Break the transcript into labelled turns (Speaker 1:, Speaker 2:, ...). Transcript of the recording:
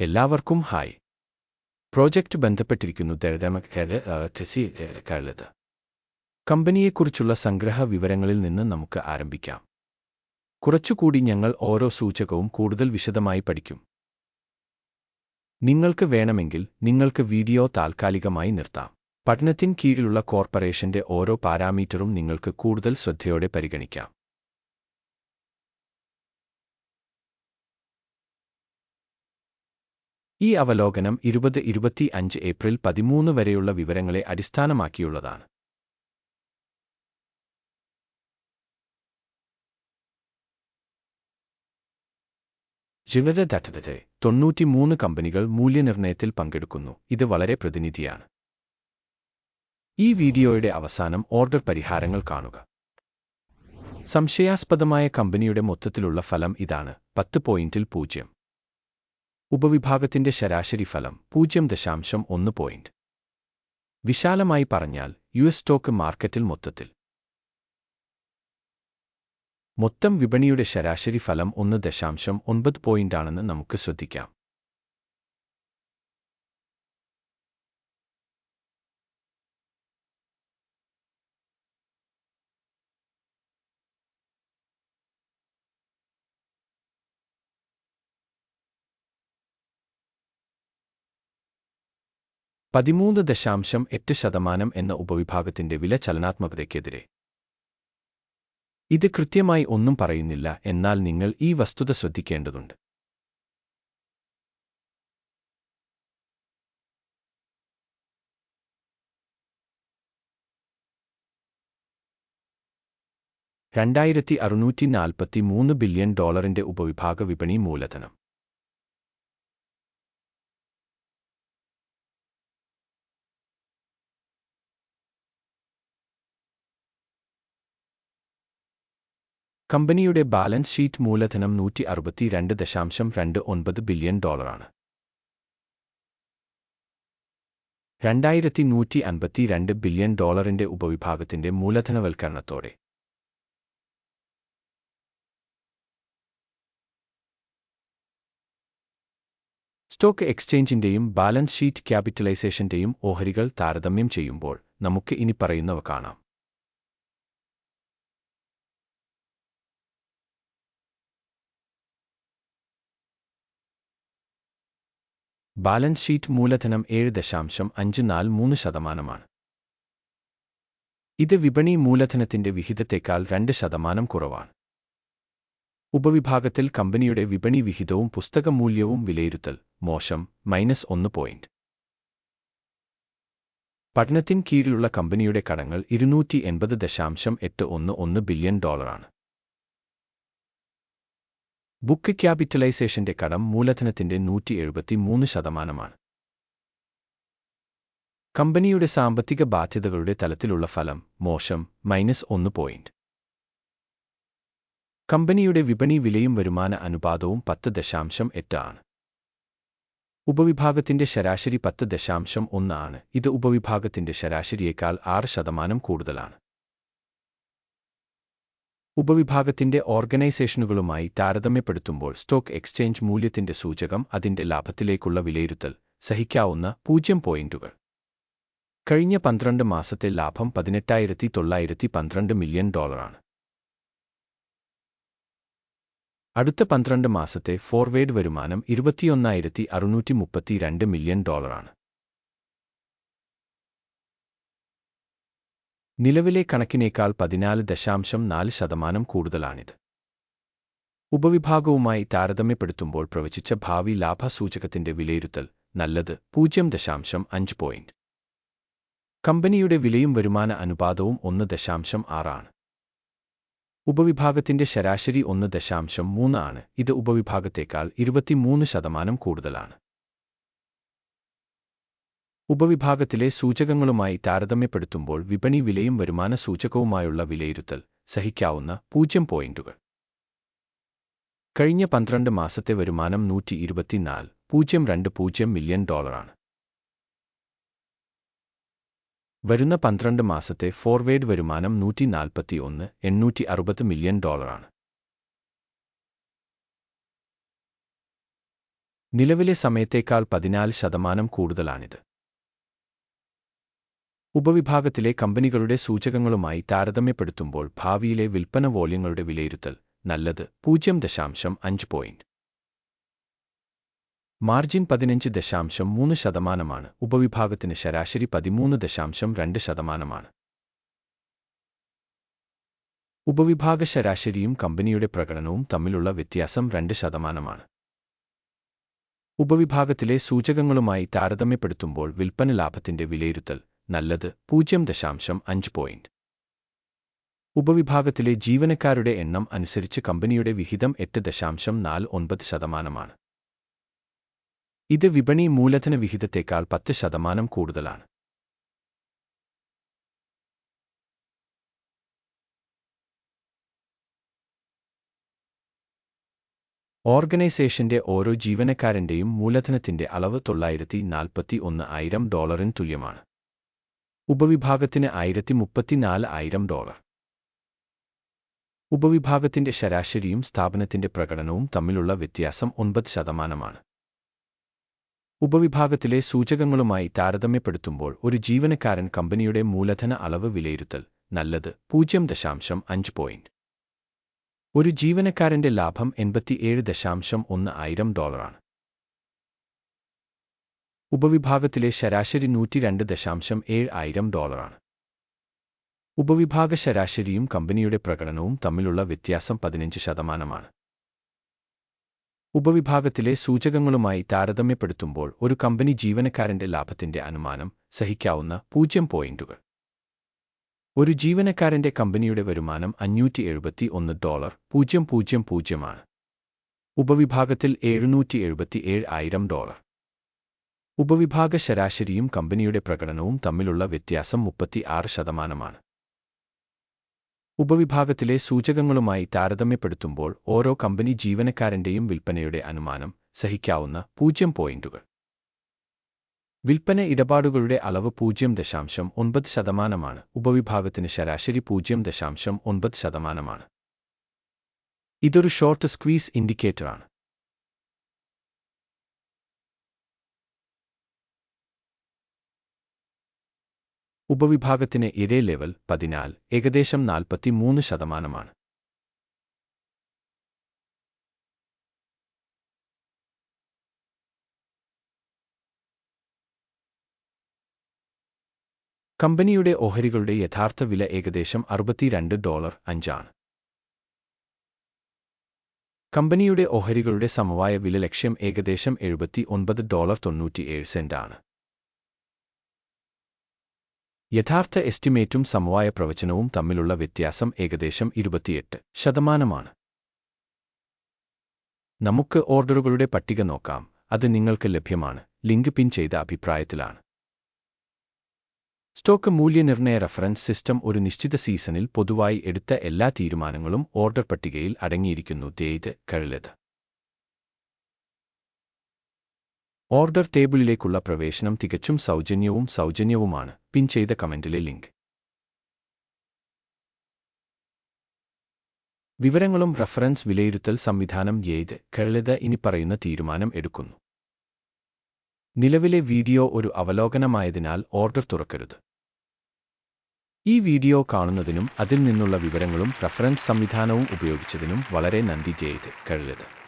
Speaker 1: എല്ലാവർക്കും hi. Project ബന്ധപ്പെട്ടിരിക്കുന്നു കഴുത് കമ്പനിയെക്കുറിച്ചുള്ള സംഗ്രഹ വിവരങ്ങളിൽ നിന്ന് നമുക്ക് ആരംഭിക്കാം. കുറച്ചുകൂടി ഞങ്ങൾ ഓരോ സൂചകവും കൂടുതൽ വിശദമായി പഠിക്കും. നിങ്ങൾക്ക് വേണമെങ്കിൽ നിങ്ങൾക്ക് വീഡിയോ താൽക്കാലികമായി നിർത്താം. പഠനത്തിൻ കീഴിലുള്ള കോർപ്പറേഷന്റെ ഓരോ പാരാമീറ്ററും നിങ്ങൾക്ക് കൂടുതൽ ശ്രദ്ധയോടെ പരിഗണിക്കാം. ഈ അവലോകനം ഇരുപത് ഇരുപത്തി അഞ്ച് ഏപ്രിൽ പതിമൂന്ന് വരെയുള്ള വിവരങ്ങളെ അടിസ്ഥാനമാക്കിയുള്ളതാണ്. ജിവരദത്തത്തെ തൊണ്ണൂറ്റിമൂന്ന് കമ്പനികൾ മൂല്യനിർണയത്തിൽ പങ്കെടുക്കുന്നു. ഇത് വളരെ പ്രതിനിധിയാണ്. ഈ വീഡിയോയുടെ അവസാനം ഓർഡർ പരിഹാരങ്ങൾ കാണുക. സംശയാസ്പദമായ കമ്പനിയുടെ മൊത്തത്തിലുള്ള ഫലം ഇതാണ്. പത്ത് പോയിന്റിൽ പൂജ്യം. ഉപവിഭാഗത്തിന്റെ ശരാശരി ഫലം പൂജ്യം ദശാംശം ഒന്ന് പോയിന്റ് വിശാലമായി പറഞ്ഞാൽ യു എസ് സ്റ്റോക്ക് മാർക്കറ്റിൽ മൊത്തത്തിൽ. മൊത്തം വിപണിയുടെ ശരാശരി ഫലം ഒന്ന് ദശാംശം ഒൻപത് പോയിന്റാണെന്ന് നമുക്ക് ശ്രദ്ധിക്കാം. പതിമൂന്ന് ദശാംശം എട്ട് ശതമാനം എന്ന ഉപവിഭാഗത്തിന്റെ വില ചലനാത്മകതയ്ക്കെതിരെ. ഇത് കൃത്യമായി ഒന്നും പറയുന്നില്ല എന്നാൽ നിങ്ങൾ ഈ വസ്തുത ശ്രദ്ധിക്കേണ്ടതുണ്ട്. രണ്ടായിരത്തി അറുന്നൂറ്റി നാൽപ്പത്തി മൂന്ന് ബില്യൺ ഡോളറിന്റെ ഉപവിഭാഗ വിപണി മൂലധനം. കമ്പനിയുടെ ബാലൻസ് ഷീറ്റ് മൂലധനം നൂറ്റി അറുപത്തിരണ്ട് ദശാംശം രണ്ട് ഒൻപത് ബില്യൺ ഡോളറാണ്. രണ്ടായിരത്തി നൂറ്റി അൻപത്തിരണ്ട് ബില്യൺ ഡോളറിന്റെ ഉപവിഭാഗത്തിന്റെ മൂലധനവൽക്കരണത്തോടെ. സ്റ്റോക്ക് എക്സ്ചേഞ്ചിന്റെയും ബാലൻസ് ഷീറ്റ് ക്യാപിറ്റലൈസേഷന്റെയും ഓഹരികൾ താരതമ്യം ചെയ്യുമ്പോൾ നമുക്ക് ഇനി പറയുന്നവ കാണാം. ബാലൻസ് ഷീറ്റ് മൂലധനം ഏഴ് ദശാംശം അഞ്ച് നാല് മൂന്ന് ശതമാനമാണ്. ഇത് വിപണി മൂലധനത്തിന്റെ വിഹിതത്തേക്കാൾ രണ്ട് ശതമാനം കുറവാണ്. ഉപവിഭാഗത്തിൽ കമ്പനിയുടെ വിപണി വിഹിതവും പുസ്തക മൂല്യവും വിലയിരുത്തൽ മോശം മൈനസ് ഒന്ന് പോയിന്റ്. പഠനത്തിൻ കീഴിലുള്ള കമ്പനിയുടെ കടങ്ങൾ ഇരുന്നൂറ്റി എൺപത് ദശാംശം എട്ട് ഒന്ന് ഒന്ന് ബില്യൺ ഡോളറാണ്. ബുക്ക് ക്യാപിറ്റലൈസേഷന്റെ കടം മൂലധനത്തിന്റെ നൂറ്റി എഴുപത്തി മൂന്ന് ശതമാനമാണ്. കമ്പനിയുടെ സാമ്പത്തിക ബാധ്യതകളുടെ തലത്തിലുള്ള ഫലം മോശം മൈനസ് ഒന്ന് പോയിന്റ്. കമ്പനിയുടെ വിപണി വിലയും വരുമാന അനുപാതവും പത്ത് ദശാംശം എട്ട് ആണ്. ഉപവിഭാഗത്തിന്റെ ശരാശരി പത്ത് ദശാംശം ഒന്ന് ആണ്. ഇത് ഉപവിഭാഗത്തിന്റെ ശരാശരിയേക്കാൾ ആറ് ശതമാനം കൂടുതലാണ്. ഉപവിഭാഗത്തിന്റെ ഓർഗനൈസേഷനുകളുമായി താരതമ്യപ്പെടുത്തുമ്പോൾ സ്റ്റോക്ക് എക്സ്ചേഞ്ച് മൂല്യത്തിന്റെ സൂചകം അതിന്റെ ലാഭത്തിലേക്കുള്ള വിലയിരുത്തൽ സഹിക്കാവുന്ന പൂജ്യം പോയിന്റുകൾ. കഴിഞ്ഞ പന്ത്രണ്ട് മാസത്തെ ലാഭം പതിനെട്ടായിരത്തി തൊള്ളായിരത്തി പന്ത്രണ്ട് മില്യൺ ഡോളറാണ്. അടുത്ത പന്ത്രണ്ട് മാസത്തെ ഫോർവേഡ് വരുമാനം ഇരുപത്തിയൊന്നായിരത്തി അറുന്നൂറ്റി മുപ്പത്തിരണ്ട് മില്യൺ ഡോളറാണ്. നിലവിലെ കണക്കിനേക്കാൾ പതിനാല് ദശാംശം നാല് ശതമാനം കൂടുതലാണിത്. ഉപവിഭാഗവുമായി താരതമ്യപ്പെടുത്തുമ്പോൾ പ്രവചിച്ച ഭാവി ലാഭസൂചകത്തിന്റെ വിലയിരുത്തൽ നല്ലത് പൂജ്യം ദശാംശം അഞ്ച് പോയിന്റ്. കമ്പനിയുടെ വിലയും വരുമാന അനുപാതവും ഒന്ന് ദശാംശം ആറാണ് ഉപവിഭാഗത്തിന്റെ ശരാശരി ഒന്ന് ദശാംശം മൂന്ന് ആണ്. ഇത് ഉപവിഭാഗത്തേക്കാൾ ഇരുപത്തിമൂന്ന് ശതമാനം കൂടുതലാണ്. ഉപവിഭാഗത്തിലെ സൂചകങ്ങളുമായി താരതമ്യപ്പെടുത്തുമ്പോൾ വിപണി വിലയും വരുമാന സൂചകവുമായുള്ള വിലയിരുത്തൽ സഹിക്കാവുന്ന പൂജ്യം പോയിന്റുകൾ. കഴിഞ്ഞ പന്ത്രണ്ട് മാസത്തെ വരുമാനം നൂറ്റി ഇരുപത്തിനാല് പൂജ്യം രണ്ട് പൂജ്യം മില്യൺ ഡോളറാണ്. വരുന്ന പന്ത്രണ്ട് മാസത്തെ ഫോർവേഡ് വരുമാനം നൂറ്റി നാൽപ്പത്തി ഒന്ന് എണ്ണൂറ്റി അറുപത് മില്യൺ ഡോളറാണ്. നിലവിലെ സമയത്തേക്കാൾ പതിനാല് ശതമാനം കൂടുതലാണിത്. ഉപവിഭാഗത്തിലെ കമ്പനികളുടെ സൂചകങ്ങളുമായി താരതമ്യപ്പെടുത്തുമ്പോൾ ഭാവിയിലെ വിൽപ്പന വോള്യങ്ങളുടെ വിലയിരുത്തൽ നല്ലത്. പൂജ്യം ദശാംശം അഞ്ച് പോയിന്റ് മാർജിൻ പതിനഞ്ച് ദശാംശം മൂന്ന് ശതമാനമാണ്. ഉപവിഭാഗത്തിന് ശരാശരി പതിമൂന്ന് ദശാംശം രണ്ട് ശതമാനമാണ്. ഉപവിഭാഗ ശരാശരിയും കമ്പനിയുടെ പ്രകടനവും തമ്മിലുള്ള വ്യത്യാസം രണ്ട് ശതമാനമാണ്. ഉപവിഭാഗത്തിലെ സൂചകങ്ങളുമായി താരതമ്യപ്പെടുത്തുമ്പോൾ വിൽപ്പന ലാഭത്തിന്റെ വിലയിരുത്തൽ നല്ലത് പൂജ്യം ദശാംശം അഞ്ച് പോയിന്റ് ഉപവിഭാഗത്തിലെ ജീവനക്കാരുടെ എണ്ണം അനുസരിച്ച് കമ്പനിയുടെ വിഹിതം എട്ട് ദശാംശം നാല് ഒൻപത് ശതമാനമാണ്. ഇത് വിപണി മൂലധന വിഹിതത്തേക്കാൾ പത്ത് ശതമാനം കൂടുതലാണ്. ഓർഗനൈസേഷന്റെ ഓരോ ജീവനക്കാരന്റെയും മൂലധനത്തിന്റെ അളവ് തൊള്ളായിരത്തി നാൽപ്പത്തി ഒന്ന് ആയിരം ഡോളറിന് തുല്യമാണ്. ഉപവിഭാഗത്തിന് ആയിരത്തി മുപ്പത്തിനാല് ആയിരം ഡോളർ. ഉപവിഭാഗത്തിന്റെ ശരാശരിയും സ്ഥാപനത്തിന്റെ പ്രകടനവും തമ്മിലുള്ള വ്യത്യാസം ഒൻപത് ശതമാനമാണ്. ഉപവിഭാഗത്തിലെ സൂചകങ്ങളുമായി താരതമ്യപ്പെടുത്തുമ്പോൾ ഒരു ജീവനക്കാരൻ കമ്പനിയുടെ മൂലധന അളവ് വിലയിരുത്തൽ നല്ലത് പൂജ്യം ദശാംശം അഞ്ച് പോയിന്റ് ഒരു ജീവനക്കാരന്റെ ലാഭം എൺപത്തിയേഴ് ദശാംശം ഒന്ന് ആയിരം ഡോളറാണ്. ഉപവിഭാഗത്തിലെ ശരാശരി നൂറ്റി രണ്ട് ദശാംശം ഏഴ് ആയിരം ഡോളറാണ്. ഉപവിഭാഗ ശരാശരിയും കമ്പനിയുടെ പ്രകടനവും തമ്മിലുള്ള വ്യത്യാസം പതിനഞ്ച് ശതമാനമാണ്. ഉപവിഭാഗത്തിലെ സൂചകങ്ങളുമായി താരതമ്യപ്പെടുത്തുമ്പോൾ ഒരു കമ്പനി ജീവനക്കാരന്റെ ലാഭത്തിന്റെ അനുമാനം സഹിക്കാവുന്ന പൂജ്യം പോയിന്റുകൾ. ഒരു ജീവനക്കാരന്റെ കമ്പനിയുടെ വരുമാനം അഞ്ഞൂറ്റി എഴുപത്തി ഒന്ന് ഡോളർ പൂജ്യം പൂജ്യം പൂജ്യമാണ്. ഉപവിഭാഗത്തിൽ എഴുന്നൂറ്റി എഴുപത്തി ഏഴ് ആയിരം ഡോളർ. ഉപവിഭാഗ ശരാശരിയും കമ്പനിയുടെ പ്രകടനവും തമ്മിലുള്ള വ്യത്യാസം മുപ്പത്തി ആറ് ശതമാനമാണ്. ഉപവിഭാഗത്തിലെ സൂചകങ്ങളുമായി താരതമ്യപ്പെടുത്തുമ്പോൾ ഓരോ കമ്പനി ജീവനക്കാരന്റെയും വിൽപ്പനയുടെ അനുമാനം സഹിക്കാവുന്ന പൂജ്യം പോയിന്റുകൾ. വിൽപ്പന ഇടപാടുകളുടെ അളവ് പൂജ്യം ദശാംശം ഒൻപത് ശതമാനമാണ്. ഉപവിഭാഗത്തിന് ശരാശരി പൂജ്യം ദശാംശം ഒൻപത് ശതമാനമാണ്. ഇതൊരു ഷോർട്ട് സ്ക്വീസ് ഇൻഡിക്കേറ്ററാണ് ഉപവിഭാഗത്തിന് ഇതേ ലെവൽ പതിനാൽ ഏകദേശം നാൽപ്പത്തി മൂന്ന് ശതമാനമാണ്. കമ്പനിയുടെ ഓഹരികളുടെ യഥാർത്ഥ വില ഏകദേശം അറുപത്തിരണ്ട് ഡോളർ അഞ്ചാണ്. കമ്പനിയുടെ ഓഹരികളുടെ സമവായ വില ലക്ഷ്യം ഏകദേശം എഴുപത്തി ഒൻപത് ഡോളർ തൊണ്ണൂറ്റിയേഴ് സെന്റാണ്. യഥാർത്ഥ എസ്റ്റിമേറ്റും സമവായ പ്രവചനവും തമ്മിലുള്ള വ്യത്യാസം ഏകദേശം ഇരുപത്തിയെട്ട് ശതമാനമാണ്. നമുക്ക് ഓർഡറുകളുടെ പട്ടിക നോക്കാം. അത് നിങ്ങൾക്ക് ലഭ്യമാണ്. ലിങ്ക് പിൻ ചെയ്ത അഭിപ്രായത്തിലാണ്. സ്റ്റോക്ക് മൂല്യനിർണയ റഫറൻസ് സിസ്റ്റം ഒരു നിശ്ചിത സീസണിൽ പൊതുവായി എടുത്ത എല്ലാ തീരുമാനങ്ങളും ഓർഡർ പട്ടികയിൽ അടങ്ങിയിരിക്കുന്നു. ഡേറ്റ് കഴിലത് ഓർഡർ ടേബിളിലേക്കുള്ള പ്രവേശനം തികച്ചും സൗജന്യവും സൗജന്യവുമാണ്. പിൻ ചെയ്ത കമന്റിലെ ലിങ്ക്. വിവരങ്ങളും റഫറൻസ് വിലയിരുത്തൽ സംവിധാനം ഏത് കഴിലത് ഇനി പറയുന്ന തീരുമാനം എടുക്കുന്നു. നിലവിലെ വീഡിയോ ഒരു അവലോകനമായതിനാൽ ഓർഡർ തുറക്കരുത്. ഈ വീഡിയോ കാണുന്നതിനും അതിൽ നിന്നുള്ള വിവരങ്ങളും റഫറൻസ് സംവിധാനവും ഉപയോഗിച്ചതിനും വളരെ നന്ദി ചെയ്ത് കഴിലത്